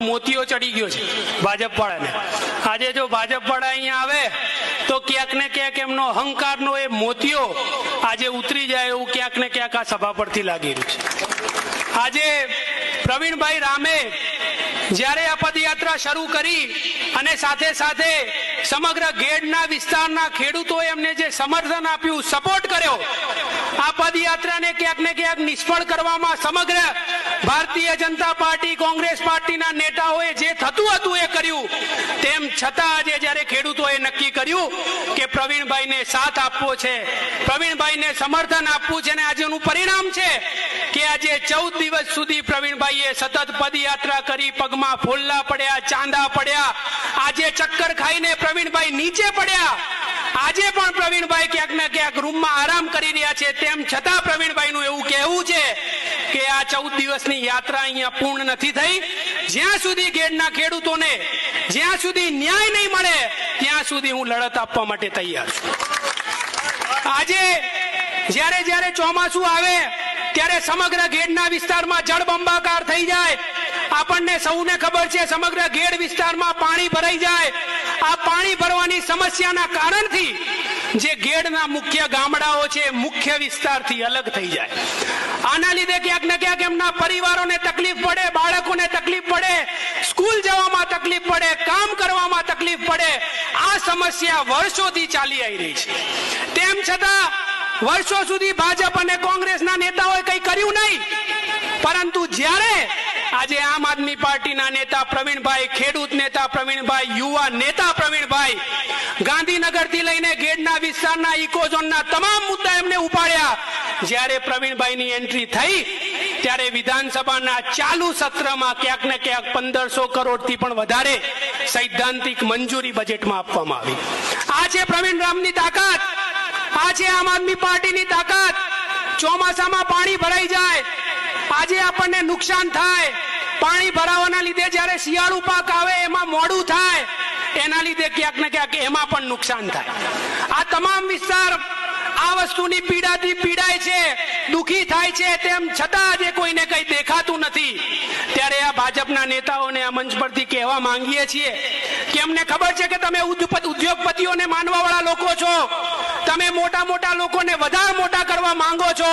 મોતીઓ ચડી ગયો છે ભાજપ વાળાને આજે જો ભાજપ વાળા અહીંયા આવે, તો ક્યાંક ને ક્યાંક એમનો અહંકારનો એ મોતીઓ આજે ઉતરી જાય એવું ક્યાંક ને ક્યાંક આ સભા પરથી લાગી રહ્યું છે. આજે પ્રવીણભાઈ રામે જ્યારે આ પદયાત્રા શરૂ કરી અને સાથે સાથે સમગ્ર ગેડના વિસ્તારના ખેડૂતોએ એમને જે સમર્થન આપ્યું સપોર્ટ કર્યો પદયાત્રાને ક્યાંક ને ક્યાંક નિષ્ફળ કરવામાં સમગ્ર ભારતીય જનતા પાર્ટી, કોંગ્રેસ પાર્ટીના નેતાઓએ જે થતું હતું એ કર્યું. તેમ છતાં આજે જ્યારે ખેડૂતોએ નક્કી કર્યું કે પ્રવીણભાઈને સાથ આપવો છે, પ્રવીણભાઈને સમર્થન આપવું છે અને આજેનું પરિણામ છે કે આજે ચૌદ દિવસ સુધી પ્રવીણભાઈએ સતત પદયાત્રા કરી, પગમાં ફોલ્લા પડ્યા, ચાંદા પડ્યા. આજે ચક્કર ખાઈને પ્રવીણભાઈ નીચે પડ્યા. આજે પણ પ્રવીણભાઈ ક્યાંક ને ક્યાંક રૂમમાં આરામ કરી રહ્યા છે. તેમ છતાં પ્રવીણભાઈનું એવું કહેવું છે કે આ ચૌદ દિવસની યાત્રા અહીંયા પૂર્ણ નથી થઈ. જ્યાં સુધી ગેડના ખેડૂતોને જ્યાં સુધી ન્યાય નહીં મળે, ત્યાં સુધી હું લડત આપવા માટે તૈયાર છું. આજે જ્યારે જ્યારે ચોમાસું આવે, ત્યારે સમગ્ર ગેડના વિસ્તારમાં જળબંબાકાર થઈ જાય. આપણને સૌને ખબર છે, સમગ્ર ગેડ વિસ્તારમાં પાણી ભરાઈ જાય. આ પાણી ભરવાની સમસ્યાના કારણથી જે ગેડના મુખ્ય ગામડાઓ છે, મુખ્ય વિસ્તારથી અલગ થઈ જાય. આના લીધે ક્યાંક ને ક્યાંક એમના પરિવારોને તકલીફ પડે, બાળકોને તકલીફ પડે, સ્કૂલ જવામાં તકલીફ પડે, કામ કરવામાં તકલીફ પડે. આ સમસ્યા વર્ષોથી ચાલી આવી રહી છે. તેમ છતાં, વર્ષો સુધી ભાજપ અને કોંગ્રેસના નેતાઓએ કંઈ કર્યું નહીં. પરંતુ જ્યારે આજે આમ આદમી પાર્ટીના નેતા પ્રવીણભાઈ, ખેડૂત નેતા પ્રવીણભાઈ, યુવા નેતા પ્રવીણભાઈ, ગાંધીનગરથી લઈને ગેડના વિસ્તારના ઇકોઝોનના તમામ મુદ્દા એમને ઉપાડ્યા. જ્યારે પ્રવીણભાઈની એન્ટ્રી થઈ, ત્યારે વિધાનસભાના ચાલુ સત્રમાં ક્યાંક ને ક્યાંક પંદરસો કરોડથી પણ વધારે સૈદ્ધાંતિક મંજૂરી બજેટમાં આપવામાં આવી. આ છે પ્રવીણ રામની તાકાત આ છે આમ આદમી પાર્ટીની તાકાત, ચોમાસામાં પાણી ભરાઈ જાય, આજે આપણને નુકસાન થાય. પાણી ભરાવાના લીધે જ્યારે શિયાળુ પાક આવે, એમાં મોડું થાય, એના લીધે ક્યાંક ને ક્યાંક એમાં પણ નુકસાન થાય. આ તમામ વિસ્તાર આ વસ્તુની પીડાથી પીડાય છે, દુખી થાય છે, તેમ છતાં આજે કોઈને કંઈ દેખાતું નથી. ત્યારે આ ભાજપના નેતાઓને આ મંચ પરથી કહેવા માંગીએ છીએ કે અમને ખબર છે કે તમે ઉદ્યોગ- ઉદ્યોગપતિઓને માનવાવાળા લોકો છો. તમે મોટા મોટા લોકોને વધારે મોટા કરવા માંગો છો,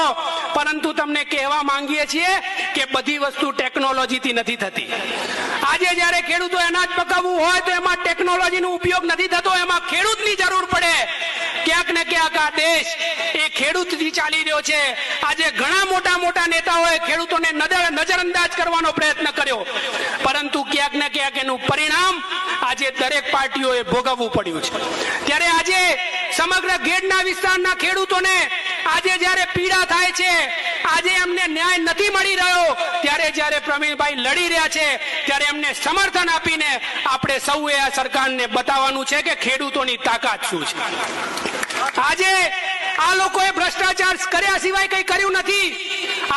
પરંતુ તમને કહેવા માંગીએ છીએ કે બધી વસ્તુ ટેકનોલોજીથી નથી થતી. આજે જ્યારે ખેડૂતો અનાજ પકાવવું હોય તો એમાં ટેકનોલોજીનો ઉપયોગ નથી થતો, એમાં ખેડૂતની જરૂર પડે. ક્યાંક ને ક્યાંક આ દેશ એ ખેડૂતથી ચાલી રહ્યો છે. આજે ઘણા મોટા મોટા નેતાઓએ ખેડૂતોને નજર નજરઅંદાજ કરવાનો પ્રયત્ન કર્યો. પરંતુ ક્યાંક ને ક્યાંક એનું પરિણામ આજે દરેક પાર્ટીઓએ ભોગવવું પડ્યું છે. ત્યારે આજે સમગ્ર ગેડના વિસ્તારના ખેડૂતોને આજે જ્યારે પીડા થાય છે આજે એમને ન્યાય નથી મળી રહ્યો. ત્યારે જ્યારે પ્રવીણભાઈ લડી રહ્યા છે, ત્યારે એમને સમર્થન આપીને આપણે સૌએ આ સરકારને બતાવવાનું છે કે ખેડૂતોની તાકાત શું છે. આજે આ લોકોએ ભ્રષ્ટાચાર કર્યા સિવાય કઈ કર્યું નથી.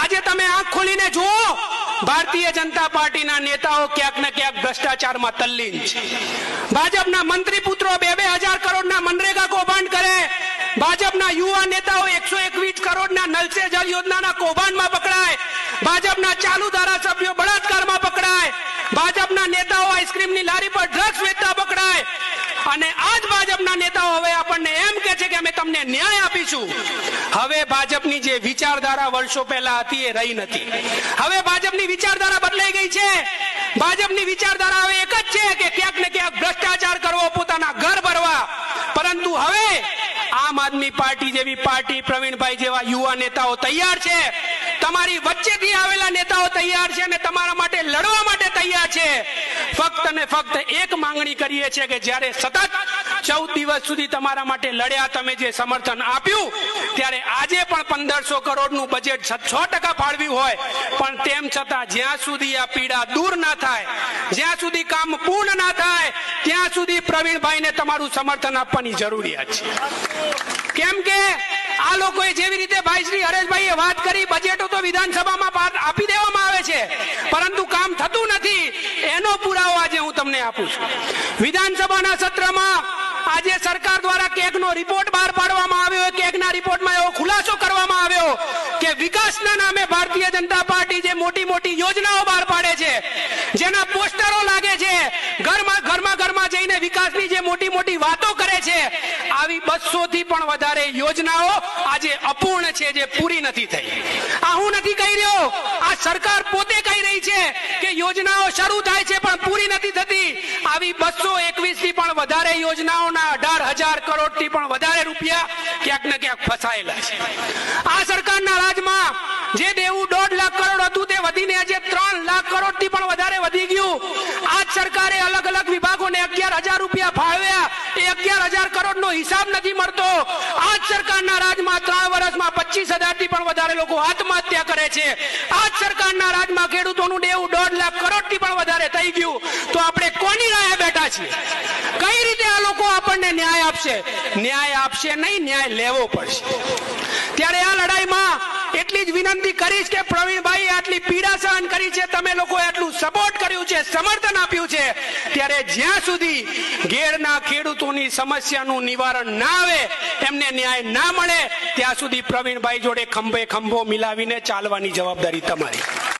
આજે તમે આંખ ખોલીને જુઓ, ભારતીય જનતા પાર્ટીના નેતાઓ ક્યાંક ને ક્યાંક ભ્રષ્ટાચારમાં તલ્લીન છે. ભાજપના મંત્રી પુત્રો બે બે હજાર કરોડના મનરેગા કૌભાંડ કરે ભાજપના યુવા નેતાઓ એકસો એકવીસ કરોડના નલ સે યોજનાના કૌભાંડમાં પકડાય. ભાજપના ચાલુ ધારાસભ્યો બળાત્કારમાં પકડાય. ભાજપના નેતાઓ આઈસ્ક્રીમની લારી પર ડ્રગ્સ વેચતા પકડાય. અને આજ ભાજપના નેતાઓ હવે આપણને એમ કે છે કે અમે તમને ન્યાય આપીશું. હવે ભાજપની જે વિચારધારા વર્ષો પહેલા હતી એ રહી નથી. હવે ભાજપની વિચારધારા બદલાઈ ગઈ છે. ભાજપની વિચારધારા હવે એક જ છે કે ક્યાંક ને ક્યાંક ભ્રષ્ટાચાર કરવો પોતાના ઘર ભરવા. પરંતુ હવે આમ આદમી પાર્ટી જેવી પાર્ટી પ્રવીણભાઈ જેવા યુવા નેતાઓ તૈયાર છે. તમારી વચ્ચેથી આવેલા નેતાઓ તૈયાર છે અને તમારા માટે લડવા માટે તૈયાર છે. ફક્ત ને ફક્ત એક માંગણી કરીએ છીએ કે જ્યારે સતત ચૌદ દિવસ સુધી તમારા માટે લડ્યા તમે જે સમર્થન આપ્યું, ત્યારે આજે પણ પંદરસો કરોડનું બજેટ છ ટકા ફાળવ્યું હોય. પણ તેમ છતાં જ્યાં સુધી આ પીડા દૂર ના થાય, જ્યાં સુધી કામ પૂર્ણ ના થાય, ત્યાં સુધી પ્રવીણભાઈને તમારું સમર્થન આપવાની જરૂરિયાત છે. કેમ કે આ લોકોએ જેવી રીતે ભાઈ શ્રી હરેશભાઈએ વાત કરી બજેટો તો વિધાનસભામાં આપી દેવામાં આવે છે પરંતુ કામ થતું નથી એનો પુરાવો આજે હું તમને આપું છું. વિધાનસભાના સત્રમાં આજે સરકાર દ્વારા કેગનો રિપોર્ટ બહાર પાડવામાં આવ્યો કેગના રિપોર્ટમાં એવો ખુલાસો કરવામાં આવ્યો કે વિકાસના નામે ભારતીય જનતા પાર્ટી જે મોટી મોટી યોજનાઓ બહાર પાડે છે, જેના પોસ્ટરો લાગે છે, ઘરમાં ઘરમાં ઘરમાં જઈને વિકાસની જે મોટી મોટી વાતો કરે છે, આવી બસો થી પણ વધારે યોજનાઓ અપૂર્ણ છે જે પૂરી નથી થઈ. આ હું નથી કહી રહ્યો, આ સરકાર પોતે કહી રહી છે કે યોજનાઓ શરૂ થાય છે પણ પૂરી નથી થતી. આવી બસો એકવીસથી પણ વધારે યોજનાઓના અઢાર હજાર કરોડથી પણ વધારે રૂપિયા ક્યાંક ને ક્યાંક ફસાયેલા છે. આ સરકારના રાજમાં જે દેવું દોઢ લાખ કરોડ હતું તે વધીને આજે ત્રણ લાખ કરોડથી પણ વધારે વધી ગયું. આ સરકારે અલગ અલગ વિભાગોને અગિયાર હજાર રૂપિયા ફાળવ્યા. અગિયાર હજાર કરોડ નો હિસાબ નથી મળતો. આજ સરકારના રાજમાં ત્રણ વર્ષમાં પચીસ હજારથી પણ વધારે લોકો આત્મહત્યા કરે છે. આજ સરકારના રાજમાં ખેડૂતોનું દેવું દોઢ લાખ કરોડથી પણ વધારે થઈ ગયું. તો આપણે કોની રાહે બેઠા છીએ? કઈ રીતે આ લોકો આપણને ન્યાય આપશે? ન્યાય આપશે નહીં, ન્યાય લેવો પડશે. ત્યારે આ લડાઈમાં જ વિનંતી કરીશ કે પ્રવીણભાઈ આટલી પીડા સહન કરી છે, તમે લોકો આટલું સપોર્ટ કર્યું છે, સમર્થન આપ્યું છે, ત્યારે જ્યાં સુધી ઘેરના ખેડૂતોની સમસ્યાનું નિવારણ ના આવે, એમને ન્યાય ના મળે, ત્યાં સુધી પ્રવીણભાઈ જોડે ખંભે ખંભો મિલાવીને ચાલવાની જવાબદારી તમારી.